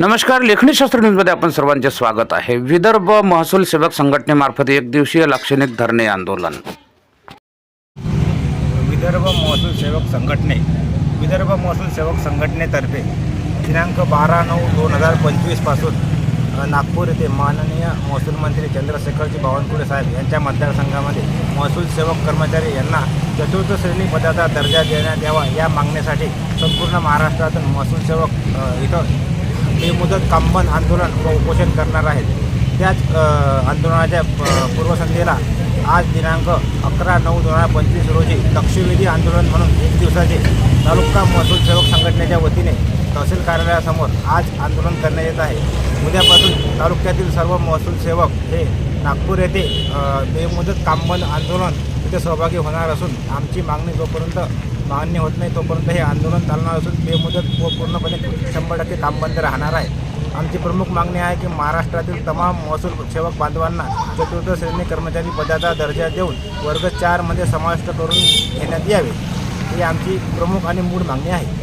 नमस्कार लेखणी शास्त्र न्यूजमध्ये आपण सर्वांचे स्वागत आहे. विदर्भ महसूल सेवक संघटनेमार्फत एक दिवसीय लाक्षणिक धरणे आंदोलन. विदर्भ महसूल सेवक संघटने विदर्भ महसूल सेवक संघटनेतर्फे दिनांक बारा नऊ दोन हजार पंचवीसपासून नागपूर येथे माननीय महसूल मंत्री चंद्रशेखरजी बावनकुळे साहेब यांच्या मतदारसंघामध्ये महसूल सेवक कर्मचारी यांना चतुर्थ श्रेणी पदाचा दर्जा देण्यात यावा या मागणीसाठी संपूर्ण महाराष्ट्रातून महसूल सेवक इथं बेमुदत कामबंद आंदोलन व उपोषण करणार आहेत. त्याच आंदोलनाच्या प- पूर्वसंध्येला आज दिनांक अकरा नऊ दोन हजार पंचवीस रोजी लक्षवेधी आंदोलन म्हणून एक दिवसाचे तालुका महसूल सेवक संघटनेच्या वतीने तहसील कार्यालयासमोर आज आंदोलन करण्यात येत आहे. उद्यापासून तालुक्यातील सर्व महसूल सेवक हे नागपूर येथे बेमुदत कामबंद आंदोलन इथे सहभागी होणार असून आमची मागणी जोपर्यंत मान्य होत नाही तोपर्यंत हे आंदोलन चालणार असून बेमुदत व पूर्णपणे शंभर टक्के कामबंद राहणार आहे. आमची प्रमुख मागणी आहे की महाराष्ट्रातील तमाम महसूल सेवक बांधवांना चतुर्थ श्रेणी कर्मचारी पदाचा दर्जा देऊन वर्ग चारमध्ये समाविष्ट करून घेण्यात यावे. ही आमची प्रमुख आणि मूळ मागणी आहे.